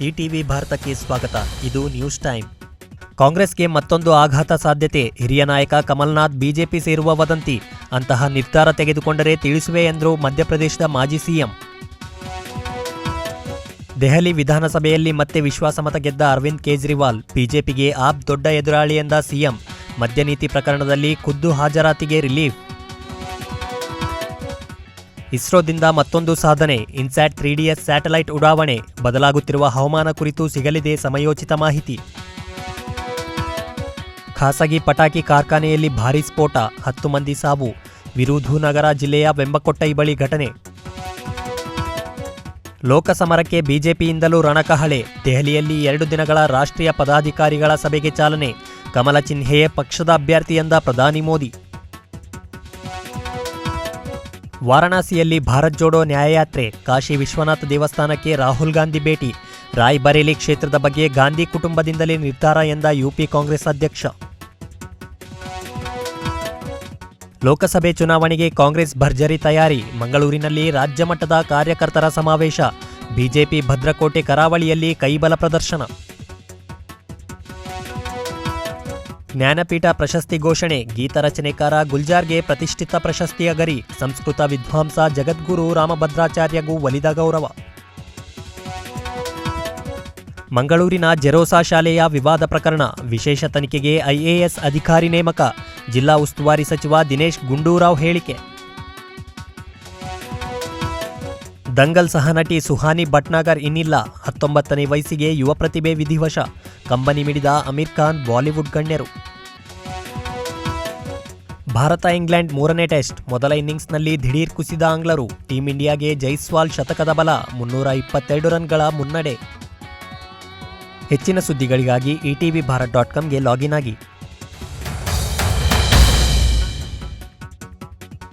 ETV ಭಾರತಕ್ಕೆ ಸ್ವಾಗತ. ಇದು ನ್ಯೂಸ್ ಟೈಮ್. ಕಾಂಗ್ರೆಸ್ಗೆ ಮತ್ತೊಂದು ಆಘಾತ ಸಾಧ್ಯತೆ. ಹಿರಿಯ ನಾಯಕ ಕಮಲ್ನಾಥ್ ಬಿಜೆಪಿ ಸೇರುವ ವದಂತಿ. ಅಂತಹ ನಿರ್ಧಾರ ತೆಗೆದುಕೊಂಡರೆ ತಿಳಿಸುವೆ ಎಂದರು ಮಧ್ಯಪ್ರದೇಶದ ಮಾಜಿ ಸಿಎಂ. ದೆಹಲಿ ವಿಧಾನಸಭೆಯಲ್ಲಿ ಮತ್ತೆ ವಿಶ್ವಾಸಮತ ಗೆದ್ದ ಅರವಿಂದ್ ಕೇಜ್ರಿವಾಲ್. ಬಿಜೆಪಿಗೆ ಆಪ್ ದೊಡ್ಡ ಎದುರಾಳಿ ಎಂದ ಸಿಎಂ. ಮದ್ಯನೀತಿ ಪ್ರಕರಣದಲ್ಲಿ ಖುದ್ದು ಹಾಜರಾತಿಗೆ ರಿಲೀಫ್. ಇಸ್ರೋದಿಂದ ಮತ್ತೊಂದು ಸಾಧನೆ. ಇನ್ಸ್ಯಾಟ್ ತ್ರೀ ಡಿಎಸ್ ಸ್ಯಾಟಲೈಟ್ ಉಡಾವಣೆ. ಬದಲಾಗುತ್ತಿರುವ ಹವಾಮಾನ ಕುರಿತು ಸಿಗಲಿದೆ ಸಮಯೋಚಿತ ಮಾಹಿತಿ. ಖಾಸಗಿ ಪಟಾಕಿ ಕಾರ್ಖಾನೆಯಲ್ಲಿ ಭಾರೀ ಸ್ಫೋಟ, ಹತ್ತು ಮಂದಿ ಸಾವು. ವಿರೂಧುನಗರ ಜಿಲ್ಲೆಯ ವೆಂಬಕೊಟ್ಟೈ ಬಳಿ ಘಟನೆ. ಲೋಕಸಮರಕ್ಕೆ ಬಿಜೆಪಿಯಿಂದಲೂ ರಣಕಹಳೆ. ದೆಹಲಿಯಲ್ಲಿ ಎರಡು ದಿನಗಳ ರಾಷ್ಟ್ರೀಯ ಪದಾಧಿಕಾರಿಗಳ ಸಭೆಗೆ ಚಾಲನೆ. ಕಮಲ ಚಿಹ್ನೆಯೇ ಪಕ್ಷದ ಅಭ್ಯರ್ಥಿ ಎಂದ ಪ್ರಧಾನಿ ಮೋದಿ. ವಾರಣಾಸಿಯಲ್ಲಿ ಭಾರತ್ ಜೋಡೋ ನ್ಯಾಯಯಾತ್ರೆ, ಕಾಶಿ ವಿಶ್ವನಾಥ ದೇವಸ್ಥಾನಕ್ಕೆ ರಾಹುಲ್ ಗಾಂಧಿ ಭೇಟಿ ರಾಯ್ ಬರೇಲಿ ಕ್ಷೇತ್ರದ ಬಗ್ಗೆ ಗಾಂಧಿ ಕುಟುಂಬದಿಂದಲೇ ನಿರ್ಧಾರ ಎಂದ ಯುಪಿ ಕಾಂಗ್ರೆಸ್ ಅಧ್ಯಕ್ಷ. ಲೋಕಸಭೆ ಚುನಾವಣೆಗೆ ಕಾಂಗ್ರೆಸ್ ಭರ್ಜರಿ ತಯಾರಿ, ಮಂಗಳೂರಿನಲ್ಲಿ ರಾಜ್ಯ ಮಟ್ಟದ ಕಾರ್ಯಕರ್ತರ ಸಮಾವೇಶ, ಬಿಜೆಪಿ ಭದ್ರಕೋಟೆ ಕರಾವಳಿಯಲ್ಲಿ ಕೈಬಲ ಪ್ರದರ್ಶನ. ಜ್ಞಾನಪೀಠ ಪ್ರಶಸ್ತಿ ಘೋಷಣೆ, ಗೀತ ರಚನೆಕಾರ ಗುಲ್ಜಾರ್ಗೆ ಪ್ರತಿಷ್ಠಿತ ಪ್ರಶಸ್ತಿಯ ಗರಿ ಸಂಸ್ಕೃತ ವಿದ್ವಾಂಸ ಜಗದ್ಗುರು ರಾಮಭದ್ರಾಚಾರ್ಯಗೂ ಒಲಿದ ಗೌರವ. ಮಂಗಳೂರಿನ ಜೆರೋಸಾ ಶಾಲೆಯ ವಿವಾದ ಪ್ರಕರಣ, ವಿಶೇಷ ತನಿಖೆಗೆ ಐಎಎಸ್ ಅಧಿಕಾರಿ ನೇಮಕ, ಜಿಲ್ಲಾ ಉಸ್ತುವಾರಿ ಸಚಿವ ದಿನೇಶ್ ಗುಂಡೂರಾವ್ ಹೇಳಿಕೆ. ದಂಗಲ್ ಸಹ ನಟಿ ಸುಹಾನಿ ಭಟ್ನಾಗರ್ ಇನ್ನಿಲ್ಲ. ಹತ್ತೊಂಬತ್ತನೇ ವಯಸ್ಸಿಗೆ ಯುವ ಪ್ರತಿಭೆ ವಿಧಿವಶ. ಕಂಬನಿ ಮಿಡಿದ ಅಮೀರ್ ಖಾನ್ ಬಾಲಿವುಡ್ ಗಣ್ಯರು. ಭಾರತ ಇಂಗ್ಲೆಂಡ್ ಮೂರನೇ ಟೆಸ್ಟ್. ಮೊದಲ ಇನ್ನಿಂಗ್ಸ್ನಲ್ಲಿ ದಿಢೀರ್ ಕುಸಿದ ಆಂಗ್ಲರು. ಟೀಂ ಇಂಡಿಯಾಗೆ ಜೈಸ್ವಾಲ್ ಶತಕದ ಬಲ. ಮುನ್ನೂರ ಇಪ್ಪತ್ತೆರಡು ರನ್ಗಳ ಮುನ್ನಡೆ. ಹೆಚ್ಚಿನ ಸುದ್ದಿಗಳಿಗಾಗಿ ಇಟಿವಿ ಭಾರತ್ ಡಾಟ್ ಕಾಮ್ಗೆ ಲಾಗಿನ್ ಆಗಿ.